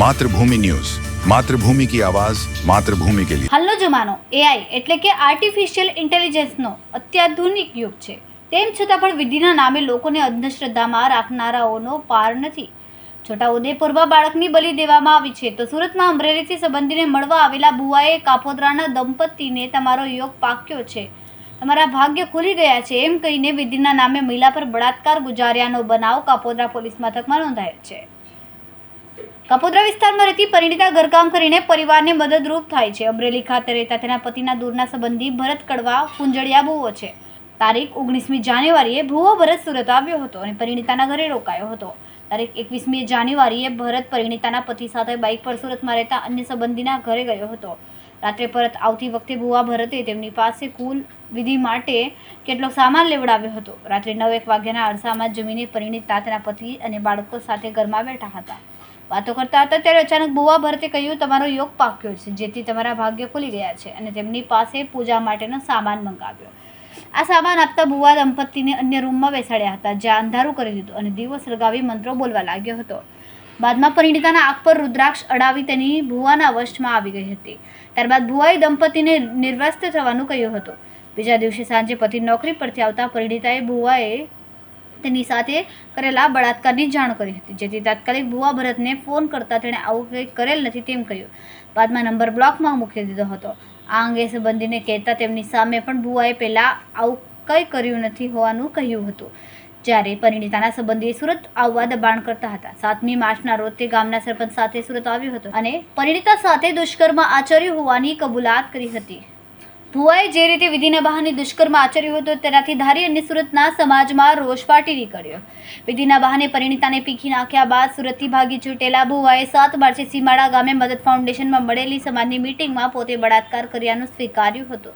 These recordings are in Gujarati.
માતૃભૂમિ ન્યૂઝ. માતૃભૂમિ કી આવાજ, માતૃભૂમિ કે લિયે હાલનો જમાનો એઆઈ એટલે કે આર્ટિફિશિયલ ઇન્ટેલિજન્સનો અત્યાધુનિક યુગ છે. તેમ છતાં પણ વિધિના નામે લોકોને અંધશ્રદ્ધામાં રાખનારાઓનો પાર નથી. છોટા છોટાઉદેપુરમાં બાળકની બલિ દેવામાં આવી છે તો સુરતમાં અમરેલીથી સંબંધીને મળવા આવેલા બુવાએ કાપોદરાના દંપતીને તમારો યોગ પાક્યો છે. તમારા ભાગ્ય ખુલી ગયા છે એમ કહીને વિધિના નામે મહિલા પર બળાત્કાર ગુજાર્યાનો બનાવ કાપોદ્રા પોલીસ મથકમાં નોંધાયો છે. કાપોદ્રા વિસ્તારમાં રહેતી પરિણીતા ઘરકામ કરીને પરિવારને મદદરૂપ થાય છે. અમરેલી ખાતે રહેતા તેના પતિના દૂરના સંબંધી ભરત કડવા કુંજળિયા ભુવો છે. તારીખ ઓગણીસમી જાન્યુઆરીએ ભુવો ભરત સુરત આવ્યો હતો અને પરિણીતાના ઘરે રોકાયો હતો. તારીખ એકવીસમી જાન્યુઆરીએ ભરત પરિણીતાના પતિ સાથે બાઇક પર સુરતમાં રહેતા અન્ય સંબંધીના ઘરે ગયો હતો. રાત્રે પરત આવતી વખતે ભુવા ભરતે તેમની પાસે કુલ વિધિ માટે કેટલો સામાન લેવડાવ્યો હતો. રાત્રે નવ એક વાગ્યાના અરસામાં જમીને પરિણીતા તેના પતિ અને બાળકો સાથે ઘરમાં બેઠા હતા. વાતો કરતા હતા, ત્યારે અચાનક ભુવા ભરતે કહ્યું, તમારો યોગ પાક્યો છે, જેથી તમારા ભાગ્ય ખુલી ગયા છે. અને તેમની પાસે પૂજા માટેનો સામાન મંગાવ્યો. આ સામાન આપતા ભુવા દંપતીને અન્ય રૂમમાં બેસાડ્યા હતા, જ્યાં અંધારું કરી દીધું અને દીવો સળગાવી મંત્રો બોલવા લાગ્યો હતો. બાદમાં પરિણીતાના આંખ પર રુદ્રાક્ષ અડાવી તેની ભુવાના વશમાં આવી ગઈ હતી. ત્યારબાદ ભુવાએ દંપતીને નિર્વસ્ત થવાનું કહ્યું હતું. બીજા દિવસે સાંજે પતિ નોકરી પરથી આવતા પરિણીતાએ ભુવાએ તેની સાથે કરેલા બળાત્કારની જાણ કરી હતી. જેથી તાત્કાલિક ભુવા ભરતને ફોન કરતા તેણે આવું કંઈ કરેલ નથી તેમ કહ્યું. બાદમાં નંબર બ્લોકમાં મૂકી દીધો હતો. આ અંગે સંબંધીને કહેતા તેમની સામે પણ ભુવાએ પહેલાં આવું કંઈ કર્યું નથી હોવાનું કહ્યું હતું. જ્યારે પરિણીતાના સંબંધીએ સુરત આવવા દબાણ કરતા હતા. સાતમી માર્ચના રોજ તે ગામના સરપંચ સાથે સુરત આવ્યો હતો અને પરિણીતા સાથે દુષ્કર્મ આચર્યું હોવાની કબૂલાત કરી હતી. ભુવાએ જે રીતે વિધિના બહાને દુષ્કર્મ આચર્યો હતો, તેનાથી ધારી અને સુરતના સમાજમાં રોષ ફાટી નીકળ્યો. વિધિના બહાને પરિણીતાને પીખી નાખ્યા બાદ સુરતથી ભાગી છૂટેલા ભુવાએ સાત માર્ચે સીમાડા ગામે મદદ ફાઉન્ડેશનમાં મળેલી સમાજની મિટિંગમાં પોતે બળાત્કાર કર્યાનું સ્વીકાર્યું હતું.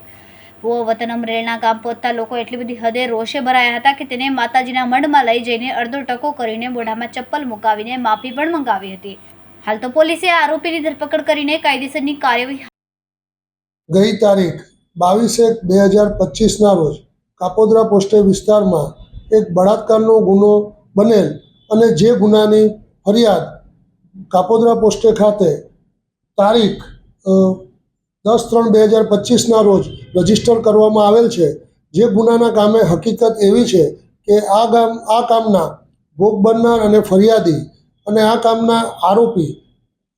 ભુવો વતન અમરેલના ગામ પહોંચતા લોકો એટલી બધી હદે રોષે ભરાયા હતા કે તેને માતાજીના મંડમાં લઈ જઈને અડધો ટકો કરીને મોઢામાં ચપ્પલ મુકાવીને માફી પણ મંગાવી હતી. હાલ તો પોલીસે આરોપીની ધરપકડ કરીને કાયદેસરની કાર્યવાહી ગઈ તારીખ બાવીસ એક બે હજાર પચીસના રોજ કાપોદ્રા પોસ્ટે વિસ્તારમાં એક બળાત્કારનો ગુનો બનેલ અને જે ગુનાની ફરિયાદ કાપોદ્રા પોસ્ટે ખાતે તારીખ દસ ત્રણ બે હજાર પચીસના રોજ રજિસ્ટર કરવામાં આવેલ છે. જે ગુનાના કામે હકીકત એવી છે કે આ ગામ, આ કામના ભોગ બનનાર અને ફરિયાદી અને આ કામના આરોપી,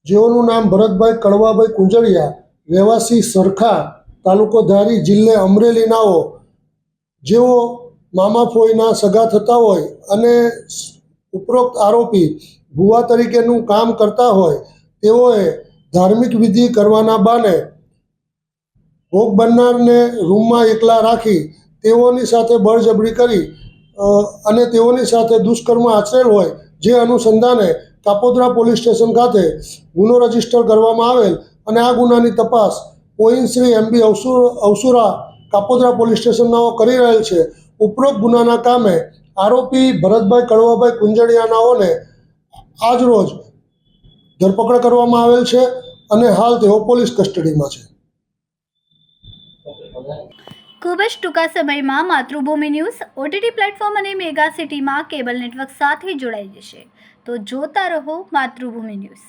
જેઓનું નામ ભરતભાઈ કડવાભાઈ કુંજળિયા, રહેવાસી સરખા તાલુકો ધારી જિલ્લે અમરેલીનાઓ જેઓ મામા ફોઈના સગા થતા હોય અને ઉપરોક્ત આરોપી ભુવા તરીકેનું કામ કરતા હોય, તેઓએ ધાર્મિક વિધિ કરવાના બાને ભોગ બનનારને રૂમમાં એકલા રાખી તેઓની સાથે બળજબરી કરી અને તેઓની સાથે દુષ્કર્મ આચરેલ હોય, જે અનુસંધાને કાપોદ્રા પોલીસ સ્ટેશન ખાતે ગુનો રજિસ્ટર કરવામાં આવેલ અને આ ગુનાની તપાસ પોઈન શ્રી એમબી અવસુર કાપોદ્રા પોલીસ સ્ટેશનનાઓ કરી રહેલ છે. ઉપરોક્ત ગુનાના કામે આરોપી ભરતભાઈ કડવાભાઈ કુંજળિયાનાઓને આજરોજ ધરપકડ કરવામાં આવેલ છે અને હાલ તેઓ પોલીસ કસ્ટડીમાં છે. ખૂબ જ ટૂંકા સમયમાં માતૃભૂમિ ન્યૂઝ, ઓટીટી પ્લેટફોર્મ અને મેગા સિટીમાં કેબલ નેટવર્ક સાથે જોડાઈ જશે. તો જોતા રહો માતૃભૂમિ ન્યૂઝ.